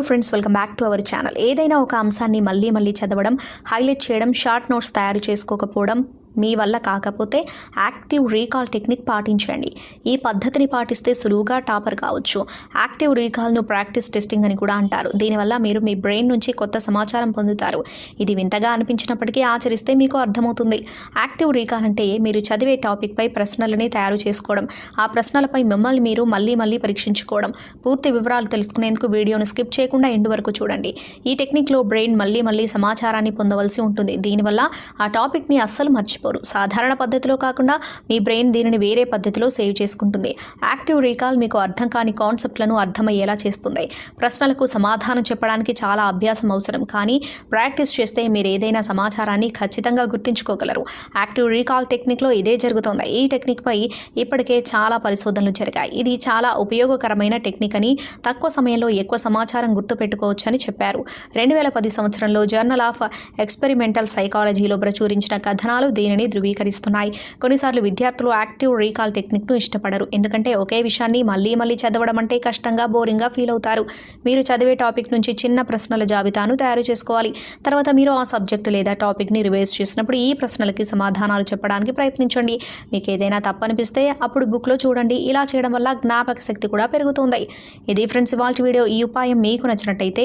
Hello friends welcome back to our channel ఏదైనా ఒక అంశాన్ని మళ్ళీ మళ్ళీ చదవడం హైలైట్ చేయడం షార్ట్ నోట్స్ తయారు చేసుకోకపోవడం మీ వల్ల కాకపోతే యాక్టివ్ రీకాల్ టెక్నిక్ పాటించండి. ఈ పద్ధతిని పాటిస్తే సులువుగా టాపర్ కావచ్చు. యాక్టివ్ రీకాల్ను ప్రాక్టీస్ టెస్టింగ్ అని కూడా అంటారు. దీనివల్ల మీరు మీ బ్రెయిన్ నుంచి కొత్త సమాచారం పొందుతారు. ఇది వింతగా అనిపించినప్పటికీ ఆచరిస్తే మీకు అర్థమవుతుంది. యాక్టివ్ రీకాల్ అంటే మీరు చదివే టాపిక్పై ప్రశ్నలని తయారు చేసుకోవడం. ఆ ప్రశ్నలపై మిమ్మల్ని మీరు మళ్ళీ మళ్ళీ పరీక్షించుకోవడం. పూర్తి వివరాలు తెలుసుకునేందుకు వీడియోను స్కిప్ చేయకుండా ఎండ్ వరకు చూడండి. ఈ టెక్నిక్లో బ్రెయిన్ మళ్ళీ మళ్ళీ సమాచారాన్ని పొందవలసి ఉంటుంది. దీనివల్ల ఆ టాపిక్ని అస్సలు మర్చిపోరు. సాధారణ పద్ధతిలో కాకుండా మీ బ్రెయిన్ దీనిని వేరే పద్ధతిలో సేవ్ చేసుకుంటుంది. యాక్టివ్ రీకాల్ మీకు అర్థం కాని కాన్సెప్ట్లను అర్థమయ్యేలా చేస్తుంది. ప్రశ్నలకు సమాధానం చెప్పడానికి చాలా అభ్యాసం అవసరం. కానీ ప్రాక్టీస్ చేస్తే మీరు ఏదైనా సమాచారాన్ని ఖచ్చితంగా గుర్తుంచుకోగలరు. యాక్టివ్ రీకాల్ టెక్నిక్లో ఇదే జరుగుతుంది. ఈ టెక్నిక్పై ఇప్పటికే చాలా పరిశోధనలు జరిగాయి. ఇది చాలా ఉపయోగకరమైన టెక్నిక్ అని తక్కువ సమయంలో ఎక్కువ సమాచారం గుర్తుపెట్టుకోవచ్చని చెప్పారు. రెండు వేల పది సంవత్సరంలో జర్నల్ ఆఫ్ ఎక్స్పెరిమెంటల్ సైకాలజీలో ప్రచురించిన కథనాలు దీనిని ధృవీకరిస్తున్నాయి. కొన్నిసార్లు విద్యార్థులు యాక్టివ్ రీకాల్ టెక్నిక్ను ఇష్టపడరు. ఎందుకంటే ఒకే విషయాన్ని మళ్ళీ మళ్ళీ చదవడం అంటే కష్టంగా బోరింగ్గా ఫీల్ అవుతారు. మీరు చదివే టాపిక్ నుంచి చిన్న ప్రశ్నల జాబితాను తయారు చేసుకోవాలి. తర్వాత మీరు ఆ సబ్జెక్టు లేదా టాపిక్ని రివైజ్ చేసినప్పుడు ఈ ప్రశ్నలకి సమాధానాలు చెప్పడానికి ప్రయత్నించండి. మీకు ఏదైనా తప్పనిపిస్తే అప్పుడు బుక్లో చూడండి. ఇలా చేయడం వల్ల జ్ఞాపక శక్తి కూడా పెరుగుతుంది. ఇది ఫ్రెండ్స్ ఇవాళ వీడియో. ఈ ఉపాయం మీకు నచ్చినట్టయితే